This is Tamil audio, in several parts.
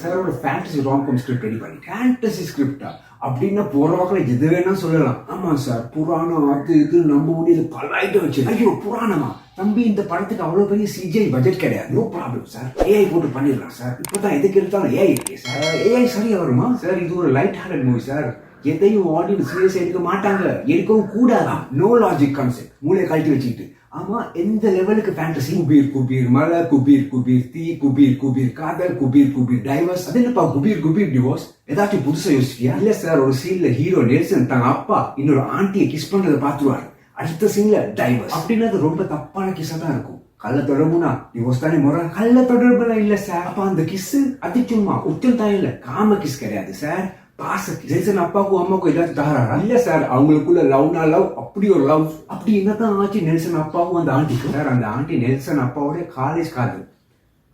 சார் ஒரு ஃபேண்டசி ராம்காம் ஸ்கிரிப்ட் ரெடி பண்ணி ஃபேண்டசி ஸ்கிரிப்டா அப்படின்னா போற வாக்கில் எது வேணா சொல்லலாம். ஆமாம் சார் புராணம் அது இது நம்ம முடியல பல ஐட்டம் வச்சு ஐயோ புராணமா? தம்பி இந்த படத்துக்கு அவ்வளோ பெரிய சிஜிஐ பட்ஜெட் கிடையாது. நோ ப்ராப்ளம் சார் ஏஐ போட்டு பண்ணிடலாம் சார் இப்போ தான் எதுக்கு எடுத்தாலும் ஏஐ இருக்கே சார் ஏஐ சரியா வருமா? சார் இது ஒரு லைட் ஹார்டட் மூவி சார் எதையும் ஆடியன்ஸ் சீரியஸ் எடுக்க மாட்டாங்க. எடுக்கவும் கூடாதான் நோ லாஜிக் கான்செப்ட் மூளையை கழட்டி வச்சுக்கிட்டு. ஆமா எந்த லெவலுக்கு ஃபேண்டசி குபீர் குபீர் மலை குபீர் குபீர் தீ குபீர் குபீர் காதல் குபீர் குபீர் டைவர்ஸ் அது என்னப்பா குபீர் குபீர் டிவோர்ஸ் ஏதாச்சும் புதுசா யோசிக்கியா இல்ல சார் ஒரு சீன்ல ஹீரோ நெல்சன் தங்க அப்பா இன்னொரு ஆண்டியை கிஸ் பண்றதை பாத்துருவாரு அடுத்த சீன்ல டைவர்ஸ் அப்படின்னா அது ரொம்ப தப்பான கிஸ்ஸா தான் இருக்கும். கள்ள தொடர்புனா டிவோர்ஸ் தானே முறை. கள்ள தொடர்புலாம் இல்ல சார் அப்ப அந்த கிஸ் அது சும்மா உச்சம் தான் இல்ல காம கிஸ் கிடையாது சார் பாச ஜெய்சன் அப்பாவுக்கும் அம்மாவுக்கும் ஏதாச்சும் தகராறா. இல்ல சார் அவங்களுக்குள்ள லவ்னா லவ் அப்படி ஒரு லவ் அப்படி என்னதான் ஆச்சு நெல்சன் அப்பாவும் அந்த ஆண்டிக்கு சார் அந்த ஆண்டி நெல்சன் அப்பாவோட காலேஜ் காதல்.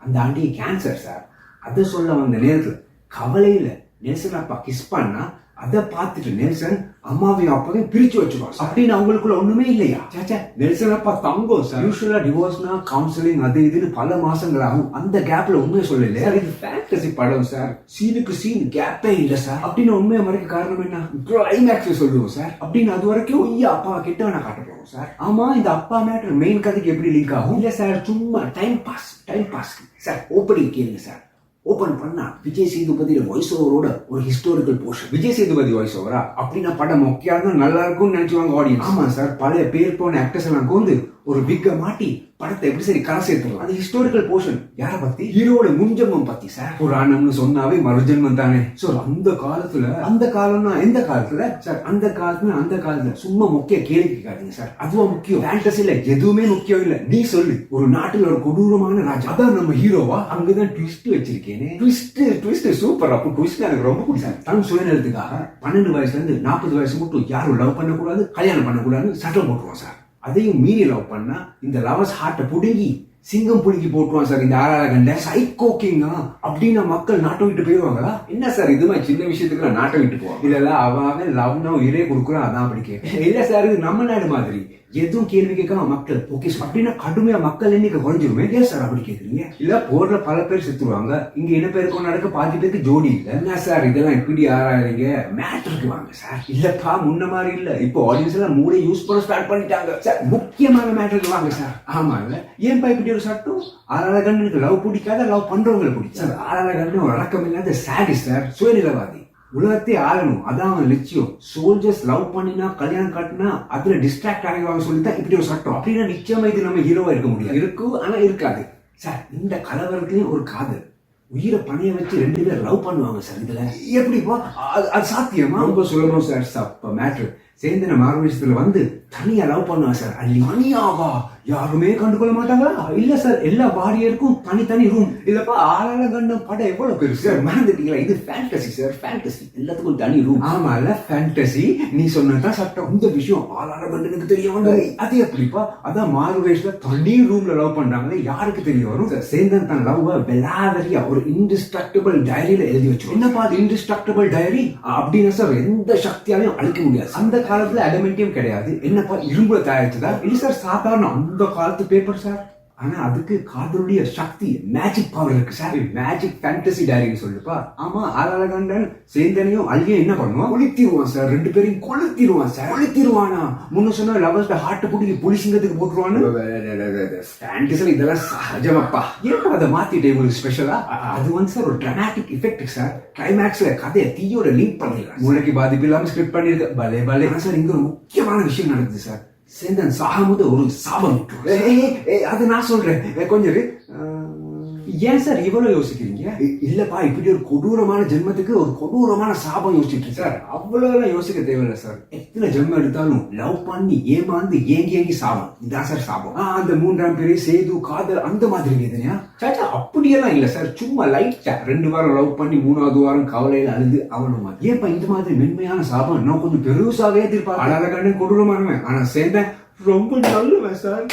அந்த ஆண்டி கேன்சர் சார். அதை சொல்ல வந்த நேரத்தில் கவலையில் நெல்சன் அப்பா கிஸ் பண்ணா அதை பார்த்துட்டு நெல்சன் அம்மாவையும் அப்பாவையும் பிரிச்சு வச்சிருவாங்க அப்படின்னு அவங்களுக்குள்ள ஒண்ணுமே இல்லையா? சேச்சா நெல்சன் அப்பா தங்கம் சார். யூஸ்வலா டிவோர்ஸ்னா கவுன்சிலிங் அது இதுன்னு பல மாசங்கள் ஆகும் அந்த கேப்ல உண்மையை சொல்லல. சார் இது ஃபேண்டசி படம் சார். சீனுக்கு சீன் கேப்பே இல்ல சார். அப்படின்னு உண்மையை மறைக்க காரணம் என்ன? கிளைமேக்ஸ் சொல்லுவோம் சார். அப்படின்னு அது வரைக்கும் ஐயா அப்பா கிட்ட வேணா காட்ட போறோம் சார். ஆமா இந்த அப்பா மேட்டர் மெயின் கதைக்கு எப்படி லிங்க் ஆகும்? இல்ல சார் சும்மா time pass time pass sir opening கேளுங்க சார். ஓபன் பண்ணா விஜய் சேதுபதியோட வாய்ஸ் ஓவரோட ஒரு historical portion Vijay Sethupathi voice ஓவரா அப்படின்னா படம் மொக்கையா தான் நல்லா இருக்கும்னு நினைச்சுவாங்க ஆடியன்ஸ் ஆமா சார் பழைய பேர் போன ஆக்டர்ஸ் எல்லாம் கோந்து ஒரு பிக்க மாட்டி படத்தை எப்படி சரி கரை சேர்த்துலாம் அது ஹிஸ்டாரிக்கல் போர்ஷன் யார பத்தி? ஹீரோட முன்ஜன்மம் பத்தி சார் புராணம்னு சொன்னாவே மறுஜன்மம் தானே. சோ அந்த காலத்துல அந்த காலம்னா எந்த காலத்துல? சார் அந்த காலத்துல அந்த காலத்துல சும்மா முக்கிய கேள்வி கேட்காதீங்க சார் அதுவா முக்கியம்? ஃபேண்டசில எதுவுமே முக்கியம் இல்ல. நீ சொல்லு. ஒரு நாட்டுல ஒரு கொடூரமான ராஜா. அதான் நம்ம ஹீரோவா? அங்கதான் ட்விஸ்ட் வச்சிருக்கேனே. ட்விஸ்ட் ட்விஸ்ட் சூப்பர் அப்போ ட்விஸ்ட் எனக்கு ரொம்ப பிடிச்சா தன் சுயநலத்துக்காக பன்னெண்டு வயசுல இருந்து நாற்பது வயசு மட்டும் யாரும் லவ் பண்ணக்கூடாது கல்யாணம் பண்ணக்கூடாதுன்னு சட்டம் போட்டுருவோம் சார் அதையும் மீறி லவ் பண்ணா இந்த லவர்ஸ் ஹார்ட்டை பிடுங்கி சிங்கம் புடுங்கி போட்டுருவான் சார் இந்த ஆறார கண்ட சைக்கோ கிங்கா அப்படின்னு மக்கள் நாட்டை விட்டு போயிடுவாங்களா? என்ன சார் இது மாதிரி சின்ன விஷயத்துக்கு நான் நாட்டை விட்டு போவோம் இதெல்லாம் அவன் லவ் லவ்னா உயிரே கொடுக்குறான். அதான் அப்படி கேட்க இல்ல சார் இது நம்ம நாடு மாதிரி. எதுவும் கேள்வி கேட்காம மக்கள் ஓகே அப்படின்னா கடுமையா மக்கள் எண்ணிக்கை குறைஞ்சிருமே. ஏன் சார் அப்படி கேக்குறீங்க இல்ல போர்ல பல பேர் செத்துருவாங்க. இங்க என்ன பேருக்கு நடக்க பாதி பேருக்கு ஜோடி இல்ல. என்ன சார் இதெல்லாம் இப்படி ஆறாறீங்க மேட்டருக்கு வாங்க சார். இல்லப்பா முன்ன மாதிரி இல்ல. இப்போ ஆடியன்ஸ் எல்லாம் மூளை யூஸ் பண்ண ஸ்டார்ட் பண்ணிட்டாங்க. சார் முக்கியமான மேட்டருக்கு வாங்க சார். ஆமா இல்ல. ஏன்பா இப்படி ஒரு சட்டம்? ஆறாத கண்ணுக்கு லவ் பிடிக்காத லவ் பண்றவங்களை சார் ஆறாத கண்ணு ஒரு அடக்கம் இல்லாத சாடி சார். சுயநிலவாதி. உலகத்தை ஆளணும். அதான் அவன் லட்சியம். சோல்ஜர்ஸ் லவ் பண்ணினா கல்யாணம் கட்டினா அதுல டிஸ்ட்ராக்ட் ஆகிவாங்க சொல்லித்தான் இப்படி ஒரு சட்டம். அப்படின்னா நிச்சயமா இது நம்ம ஹீரோவா இருக்க முடியாது. இருக்கும் ஆனா இருக்காது. சார் இந்த கலவரத்துலயும் ஒரு காதல். உயிரை பணைய வச்சு ரெண்டு பேர் லவ் பண்ணுவாங்க சார் இதுல. எப்படிப்பா? அது அது சாத்தியமா? ரொம்ப சுலபம் சார். மேட்ரு சேந்தன மார்வேஷத்துல வந்து தனியா லவ் பண்ணுவா சார் அள்ளி தனியாவா யாருமே கண்டுகொள்ள மாட்டாங்களா? இல்ல சார் எல்லா பாடியருக்கும் தனித்தனி ரூம் இல்லப்பா ஆளாள கண்டம் படம் எவ்வளவு பெருசு? சார் மறந்துட்டீங்களா? இது ஃபேண்டசி சார் ஃபேண்டசி எல்லாத்துக்கும் தனி ரூம் ஆமால ஃபேண்டசி நீ சொன்னதான் சட்டம். இந்த விஷயம் ஆளாள கண்டனுக்கு தெரிய வந்தது. அது எப்படிப்பா? அதான் மார்வேஷ்ல தனி ரூம்ல லவ் பண்றாங்களே யாருக்கு தெரிய வரும்? சார் சேந்தன் தன் லவ் வெலாவரியா ஒரு இன்டிஸ்ட்ரக்டபிள் டைரியில எழுதி வச்சு என்னப்பா அது இன்டிஸ்ட்ரக்டபிள் டைரி அப்படின்னா சார் எந்த சக்தியாலையும் அழிக்க முடியாது. அந்த காலத்துல அடமெண்டியம் கிடையாது. என்னப்பா இரும்புல தயாரிச்சதா இல்ல சார் சாதாரண அந்த காலத்து பேப்பர் சார் ஆனா அதுக்கு காதலுடைய சக்தி மேஜிக் பவர் இருக்கு சார் மேஜிக் ஃபேண்டசி டைரின்னு சொல்லுப்பா ஆமா ஆளாளகண்டன் சேந்தனையும் அழியும் என்ன பண்ணுவான்? கொளுத்திடுவான் சார் ரெண்டு பேரையும் கொளுத்திடுவான் சார் கொளுத்திடுவானா முன்ன சொன்ன லவர்ஸ் ஹார்ட் புடிக்கி புலிசிங்கத்துக்கு போட்டுருவான்னு ஃபேண்டசில இதெல்லாம் சகஜமப்பா. ஏன் அதை மாத்திட்டு உங்களுக்கு ஸ்பெஷலா அது வந்து சார் ஒரு டிராமாட்டிக் எஃபெக்ட் சார் கிளைமேக்ஸ்ல கதையை தீயோட லிங்க் பண்ணிருக்காங்க மூளைக்கு பாதிப்பு இல்லாம ஸ்கிரிப்ட் பண்ணிருக்க. பலே பலே. சார் இங்க ஒரு முக்கியமான விஷயம் நடக்குது சார் சேந்தன் சாகும்போது ஒரு சாபம் ஏய், ஏய், அது நான் சொல்றேன். கொஞ்சம் ஏன் சார் இவ்வளவு யோசிக்கிறீங்க? இல்லப்பா இப்படி ஒரு கொடூரமான ஜென்மத்துக்கு ஒரு கொடூரமான சாபம் யோசிச்சுட்டு. சார் அவ்வளவு யோசிக்க தேவையில்லை சார். எத்தனை ஜென்மம் எடுத்தாலும் லவ் பண்ணி ஏமாந்து ஏங்கி ஏங்கி சாபம். இதான் சார் சாபம். அந்த மூன்றாம் பேரே சேது காதல் அந்த மாதிரி வேதனையா? சாச்சா அப்படியெல்லாம் இல்ல சார். சும்மா லைட்டா ரெண்டு வாரம் லவ் பண்ணி மூணாவது வாரம் கவலையில அழுது அவனும் மாதிரி ஏப்பா இந்த மாதிரி மென்மையான சாபம்? இன்னும் கொஞ்சம் பெருசாவே எதிர்பார்க்க அழகான கொடூரமானவன். ஆனா சேர்ந்தேன் ரொம்ப நல்லவன் சார்.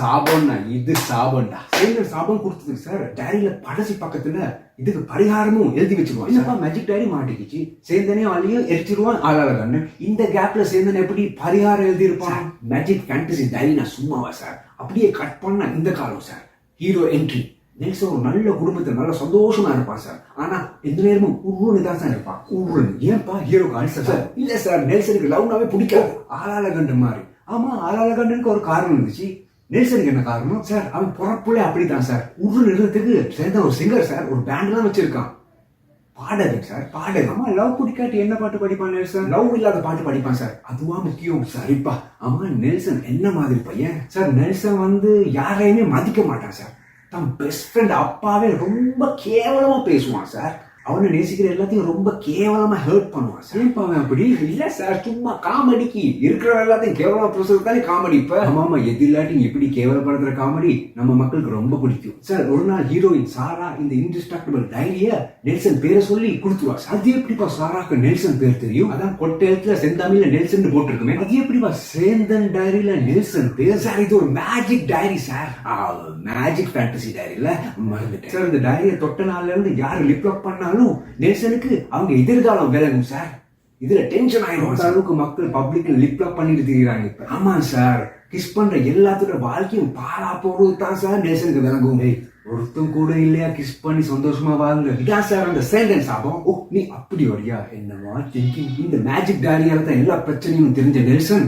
சாபம்னா இது சாபம்டா. சேந்தன் சாபம் கொடுத்ததுக்கு சார் டைரியில கடைசி பக்கத்துல இதுக்கு பரிகாரமும் எழுதி வச்சிருவான் என்னப்பா மேஜிக் டைரி மாட்டிக்கிச்சு? சேந்தனையும் அழியும் எரிச்சிருவான் ஆளாள கண்ணு இந்த கேப்ல சேந்தன் எப்படி பரிகாரம் எழுதி இருப்பான் மேஜிக் ஃபேண்டசி டைரி நான் சும்மாவா சார். அப்படியே கட் பண்ண இந்த காலம் சார். ஹீரோ என்ட்ரி நெல்சன் ஒரு நல்ல குடும்பத்துல நல்ல சந்தோஷமா இருப்பான் சார். ஆனா எந்த நேரமும் உருன்னு தான் சார் இருப்பான். உருன்னு ஏன்பா ஹீரோக்கு அல்சர் சார்? இல்ல சார் நெல்சனுக்கு லவ்னாவே பிடிக்காது. ஆளால கண்டு மாதிரி. ஆமா ஆளால கண்டுக்கு ஒரு காரணம் இருந்துச்சு. நெல்சனுக்கு என்ன காரணம்? சார் அவன் பிறப்புலே அப்படிதான் சார். உருள் இருந்ததுக்கு சேர்ந்த ஒரு சிங்கர் சார். ஒரு பேண்ட்லாம் வச்சிருக்கான். பாடகன் சார் பாடகன் ஆமா லவ் பிடிக்காட்டி என்ன பாட்டு படிப்பான் நெல்சன் லவ் இல்லாத பாட்டு படிப்பான் சார். அதுவா முக்கியம் சரிப்பா ஆமா நெல்சன் என்ன மாதிரி பையன்? சார் நெல்சன் வந்து யாரையுமே மதிக்க மாட்டான் சார். தன் பெஸ்ட் ஃப்ரெண்ட் அப்பாவே ரொம்ப கேவலமா பேசுவான் சார். அவனை நேசிக்கிற எல்லாத்தையும் ரொம்ப கேவலமா ஹர்ட் பண்ணுவான் சார் ஏன்பா அவன் அப்படி? இல்ல சார் சும்மா காமெடிக்கு இருக்கிற எல்லாத்தையும் கேவலமா பேசுறது தானே காமெடி இப்ப. ஆமா ஆமா எது இல்லாட்டி இப்படி கேவலப்படுத்துற காமெடி நம்ம மக்களுக்கு ரொம்ப பிடிக்கும். சார் ஒரு நாள் ஹீரோயின் சாரா இந்த இன்டிஸ்ட்ரக்டபிள் டைரிய நெல்சன் பேரை சொல்லி கொடுத்துருவா அது எப்படிப்பா சாராக்கு நெல்சன் பேர் தெரியும்? அதான் கொட்டை எழுத்துல செந்தாமில நெல்சன் போட்டிருக்குமே. அது எப்படிப்பா சேந்தன் டைரியில நெல்சன் பேர்? சார் இது ஒரு magic diary sir magic fantasy டைரியில மறந்துட்டேன். சார் இந்த டைரியை தொட்ட நாள்ல இருந்து யாரு லிப்லாக் பண்ணாலும் நெல்சனுக்கு அவங்க எதிர்காலம் விளங்கும் சார் இதுல டென்ஷன் ஆயிடும் அந்த அளவுக்கு மக்கள் பப்ளிக்ல லிப்லாக் பண்ணிட்டு திரியுறாங்க. இப்ப ஆமா சார் கிஸ் பண்ற எல்லாத்தோட வாழ்க்கையும் பாலா போறது தான் சார் நெல்சனுக்கு விளங்கும். டேய், ஒருத்தன் கூட இல்லையா கிஸ் பண்ணி சந்தோஷமா வாங்க இதான் சார் அந்த சென்டென்ஸ் ஆகும். ஓ நீ அப்படி வரியா? என்னவா திங்கிங் இந்த மேஜிக் டைரியால தான் எல்லா பிரச்சனையும் தெரிஞ்ச நெல்சன்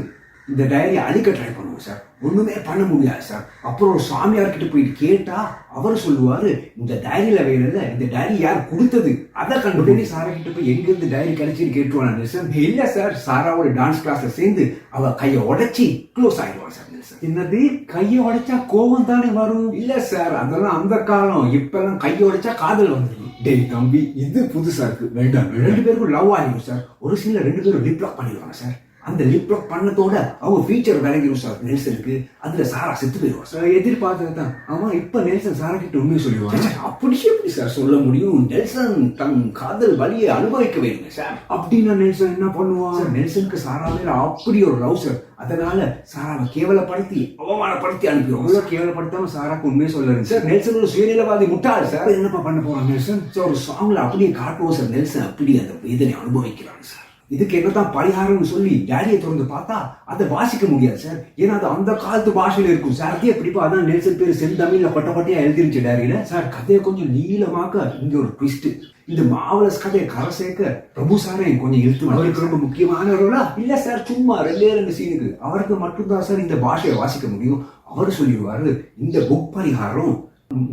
இந்த டைரியை அழிக்க ட்ரை பண்ணுவோம் சார். ஒண்ணுமே பண்ண முடியாது சார். அப்புறம் ஒரு சாமியார் கிட்ட போயிட்டு கேட்டா அவர் சொல்லுவாரு இந்த டைரியில வேறல இந்த டைரி யார் கொடுத்தது? அதை கண்டுபிடி சாரா கிட்ட போய் எங்க இருந்து டைரி கிடைச்சின்னு கேட்டுவான் நெல்சன் இல்ல சார். சாராவோட டான்ஸ் கிளாஸ்ல சேர்ந்து அவ கையை உடைச்சி க்ளோஸ் ஆயிடுவான் சார் என்னது? கையை உடைச்சா கோவம் தானே வரும்? இல்ல சார். அதெல்லாம் அந்த காலம். இப்பெல்லாம் கையை உடைச்சா காதல் வந்துடும் டேய் தம்பி இது புதுசா இருக்கு. வேண்டாம் ரெண்டு பேருக்கும் லவ் ஆகிடும் சார். ஒரு சில ரெண்டு பேரும் லிப் லாக் பண்ணிடுவாங்க சார். அந்த லிப் லாக் பண்ணதோட அவங்க ஃபீச்சர் விளங்கிடும் சார் நெல்சனுக்கு அதுல சாரா செத்து போயிடுவா சார். எதிர்பார்த்தது தான். ஆமா இப்ப நெல்சன் சாரா கிட்ட உண்மையை சொல்லுவாங்க அப்படி எப்படி சார் சொல்ல முடியும்? நெல்சன் தன் காதல் வலியை அனுபவிக்க வேணுங்க சார். அப்படின்னா நெல்சன் என்ன பண்ணுவான்? நெல்சனுக்கு சாரா மேல அப்படி ஒரு லவ் சார் அதனால சாராவை கேவலப்படுத்தி அவமானப்படுத்தி அனுப்பிடுவோம் அவ்வளவு கேவலப்படுத்தாம சாராக்கு உண்மையை சொல்லுங்க சார் நெல்சன் ஒரு சுயநிலவாதி முட்டாள் சார். என்னப்பா பண்ண போறான் நெல்சன் சார் ஒரு சாங்ல அப்படியே காட்டுவோம் சார். நெல்சன் அப்படி அந்த வேதனை அனுபவிக்கிறான் சார். இதுக்கு என்னதான் பரிகாரம்னு சொல்லி டேடியை திறந்து பார்த்தா அதை வாசிக்க முடியாது சார் ஏன்னா அது அந்த காலத்து பாஷையில இருக்கும் சார் அதே எப்படிப்பா அதான் நெல்சன் பேர் செந்தமிழ்ல பட்ட எழுதிருச்சு டேரியில சார் கதையை கொஞ்சம் நீளமாக்க இங்க ஒரு ட்விஸ்ட் இந்த மாவலஸ் கதையை கரை சேர்க்க பிரபு சாரை கொஞ்சம் இழுத்து அவருக்கு ரொம்ப முக்கியமானவர்களா இல்ல சார் சும்மா ரெண்டே ரெண்டு சீனுக்கு அவருக்கு மட்டும்தான் சார் இந்த பாஷையை வாசிக்க முடியும். அவர் சொல்லிடுவாரு இந்த புக் பரிகாரம்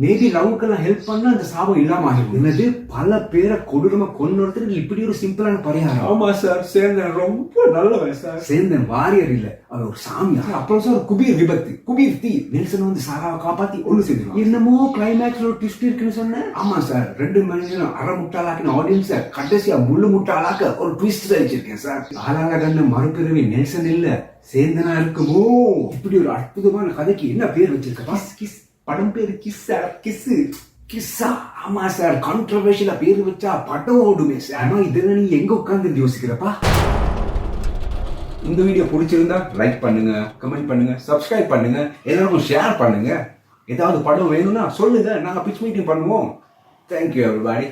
மேபி லவ்க்கெல்லாம் ஹெல்ப் பண்ணா அந்த சாபம் இல்லாம ஆகிடும் என்னது? பல பேரை கொடூரமா கொன்னுறதுக்கு இப்படி ஒரு சிம்பிளான பரிகாரம்? ஆமா சார் சேந்தன் ரொம்ப நல்லவன் சார். சேந்தன் வாரியர் இல்ல அவர் ஒரு சாமியார் அப்புறம் சார் குபீர் விபத்து. குபீர் தீ. நெல்சன் வந்து சாராவை காப்பாத்தி ஒண்ணு செஞ்சிருவான் என்னமோ கிளைமேக்ஸ்ல ஒரு ட்விஸ்ட் இருக்குன்னு சொன்னேன். ஆமா சார் ரெண்டு மணி நேரம் அரை முட்டாளாக்கின ஆடியன்ஸ கடைசியா முள்ளு முட்டாளாக்க ஒரு ட்விஸ்ட் வச்சிருக்கேன் சார். ஆளால கண்ணு மறுபிறவி நெல்சன் இல்ல சேந்தனா இருக்குமோ? இப்படி ஒரு அற்புதமான கதைக்கு என்ன பேர் வச்சிருக்கப்பா? கிஸ் படம் பேரு கிஸ்ஸா கிஸ்ஸு கிஸ்ஸா ஆமா சார் கான்ட்ரவர்ஷியலா பேர் வச்சா படம் ஓடுமே சார். ஆனா இதுல நீ எங்க உட்கார்ந்து யோசிக்கிறப்பா? இந்த வீடியோ பிடிச்சிருந்தா லைக் பண்ணுங்க கமெண்ட் பண்ணுங்க சப்ஸ்கிரைப் பண்ணுங்க எல்லாருக்கும் ஷேர் பண்ணுங்க. ஏதாவது படம் வேணும்னா சொல்லுங்க. நாங்க பிச் மீட்டிங் பண்ணுவோம். Thank you everybody